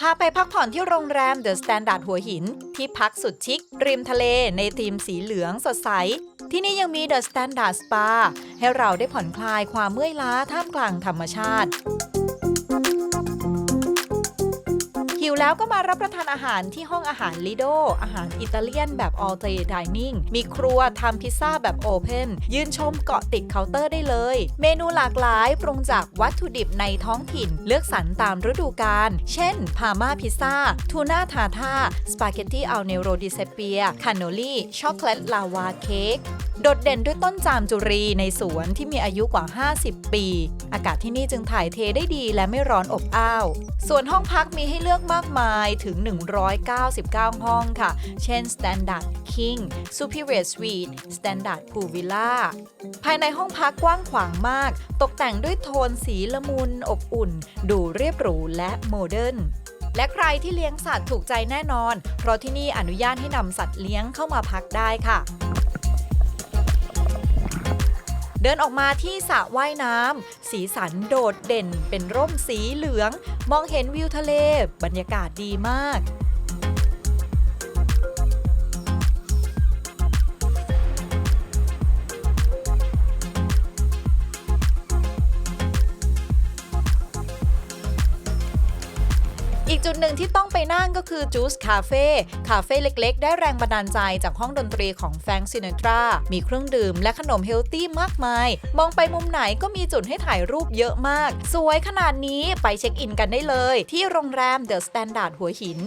พาไปพักผ่อนที่โรงแรมเดอะสแตนดาร์ดหัวหิน ที่พักสุดชิค ริมทะเลในธีมสีเหลืองสดใส ที่นี่ยังมีเดอะสแตนดาร์ดสปาให้เราได้ผ่อนคลายความเมื่อยล้าท่ามกลางธรรมชาติ แล้วก็มารับประทานอาหารที่ห้องอาหารลิโดอาหารอิตาเลียนแบบ all day dining มีครัวทำพิซซ่าแบบโอเพนยืนชมเกาะติดเคาน์เตอร์ได้เลย เมนูหลากหลายปรุงจากวัตถุดิบในท้องถิ่น เลือกสรรตามฤดูกาลเช่น พาม่าพิซซ่า ทูน่าทาท่าสปาเกตตี้อัลเนโรดิเซเปีย คานโนลี่ช็อกโกแลตลาวาเค้กโดดเด่นด้วยต้นจามจุรีในสวนที่มีอายุกว่า 50 ปี อากาศที่นี่จึงถ่ายเทได้ดีและไม่ร้อนอบอ้าว ส่วนห้องพักมีให้เลือกมากมายถึง 199 ห้องค่ะ เช่น Standard King Superior Suite Standard Pool Villa ภายในห้องพักกว้างขวางมาก ตกแต่งด้วยโทนสีละมุนอบอุ่น ดูเรียบหรูและโมเดิร์นและใครที่เลี้ยงสัตว์ถูกใจแน่นอน เพราะที่นี่อนุญาตให้นำสัตว์เลี้ยงเข้ามาพักได้ค่ะ เดินออกมาที่สระว่ายน้ำสีสันโดดเด่นเป็นร่มสีเหลือง มองเห็นวิวทะเล บรรยากาศดีมาก อีกจุดหนึ่งที่ต้องไปนั่งก็คือ Juice Cafe คาเฟ่เล็กๆ ได้แรงบันดาลใจจากห้องดนตรีของแฟงซิน a ตรา มีเครื่องดื่มและขนมเฮลตี้มากมาย มองไปมุมไหนก็มีจุดให้ถ่ายรูปเยอะมาก สวยขนาดนี้ไปเช็คอินกันได้เลย ที่โรงแรมเดอะสแตนดาร์ดหัวหิน